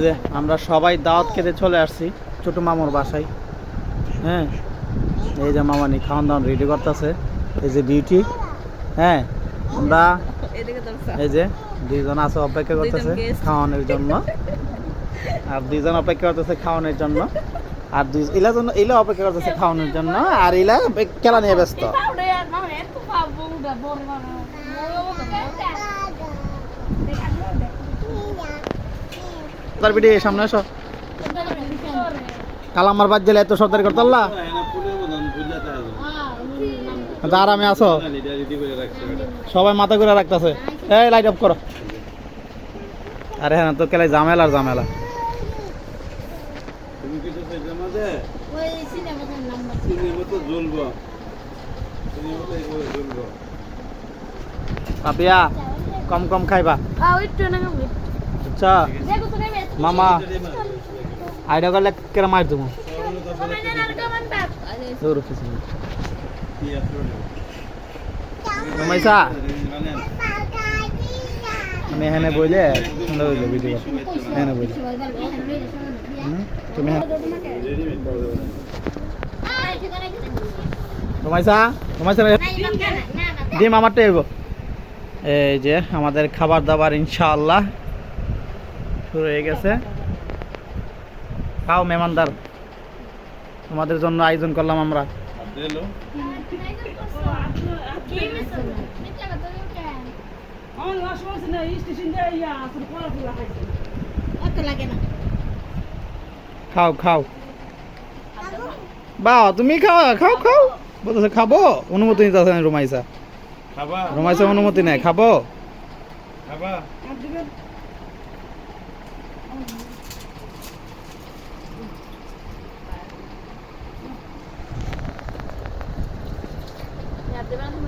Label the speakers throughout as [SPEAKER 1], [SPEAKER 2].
[SPEAKER 1] যে আমরা সবাই দাওয়াত খেতে চলে আসছি ছোট মামুর বাসায়। হ্যাঁ এই যে মামানি খাওয়ান দাওয়ান রেডি করতেছে। এই যে বিউটি হ্যাঁ আমরা এই যে দুইজন আছে অপেক্ষা করতেছে খাওয়ানোর জন্য। আর দুইজন অপেক্ষা করতেছে খাওয়ানোর জন্য। আর দুই ইলা জন্য ইলা অপেক্ষা করতেছে খাওয়ানোর জন্য। আর ইলা খেলা নিয়ে ব্যস্ত। তার বিটি সামনে বাদ দিলে এত সর্দারি করতে পারলা? আর আসো সবাই মাথা ঘুরে রাখতেছে। এই লাইট অফ করো। আরে হ্যাঁ তো কেলাই ঝামেলা আর পাপিয়া, কম কম খাইবা। আচ্ছা। মামা আইডা করলে কেরা মার দেবো?
[SPEAKER 2] মানে
[SPEAKER 1] আমি এখানে বইলে সুন্দর হইল ভিডিও এখানে বইলে। তুমি রমাইসা রমাইসা ডিম আমারটা এগো এই যে আমাদের খাবার দাবার ইনশাআল্লাহ। শুরু হয়ে গেছে। খাও মেহমানদার তোমাদের জন্য আয়োজন করলাম আমরা। খাও খাও। বা তুমি খাও খাও খাও। বলতেছে খাব? অনুমতি নিতে আছে রুমাইসা। রুমাইসা অনুমতি নেই খাব।
[SPEAKER 2] খাবা।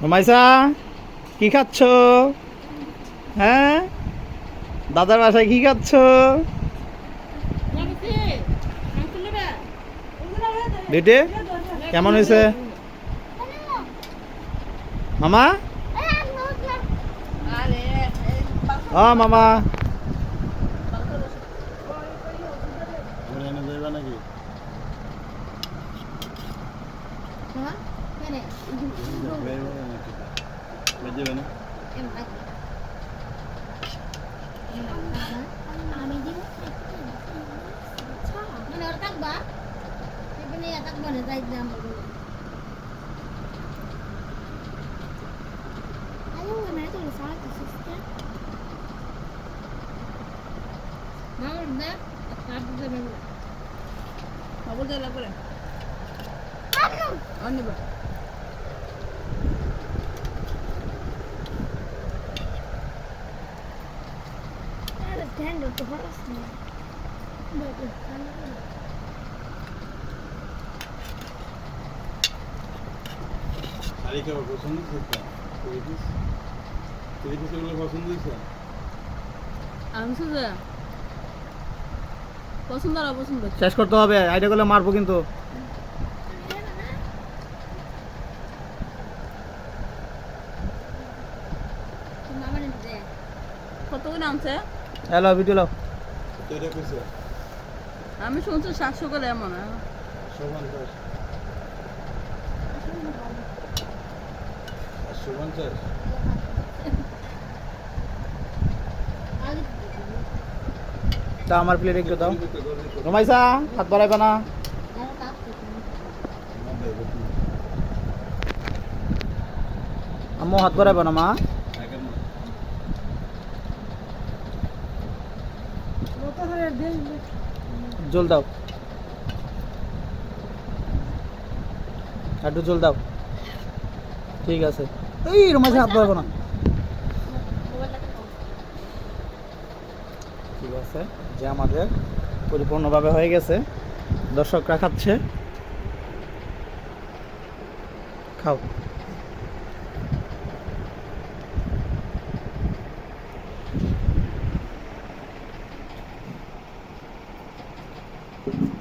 [SPEAKER 1] রুমাইসা কি খাচ্ছ? হ্যাঁ? দাদার বাসায় কি খাচ্ছ? বেটে কেমন হয়েছে? মামা? ও মামা।
[SPEAKER 2] নাকি? যাইবা নাকি বাজবে না
[SPEAKER 3] আমি দিব মানে ওর থাকবা এখানে থাকবা না যাই দাম আরে ওই মানে তো সারা কিছু মামুর আরে ধ্যান তো পারছ না
[SPEAKER 2] শাড়ি খাবার পছন্দ হচ্ছে থ্রি পিস থ্রি পিস এগুলো পছন্দ হয়েছে
[SPEAKER 4] আমি পছন্দ আর অপছন্দ
[SPEAKER 1] শেষ করতে হবে আইডিয়া করলে মারবো কিন্তু
[SPEAKER 4] কত করে আনছে
[SPEAKER 1] হ্যালো ভিডিও লাও।
[SPEAKER 4] আমি শুনছি সাতশো করে এমন হ্যাঁ।
[SPEAKER 1] তা আমার প্লেট একটু দাও। রমাইসা হাত বাড়াইবে না। আম্মু হাত বাড়াইবে না মা। জল দাও। একটু জল দাও। ঠিক আছে। এই রমাইসা হাত বাড়াইবে না। ঠিক আছে, যে আমাদের পরিপূর্ণভাবে হয়ে গেছে। দর্শকরা খাচ্ছে খাও। you.